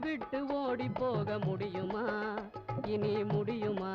விட்டு ஓடி போக முடியுமா? இனி முடியுமா?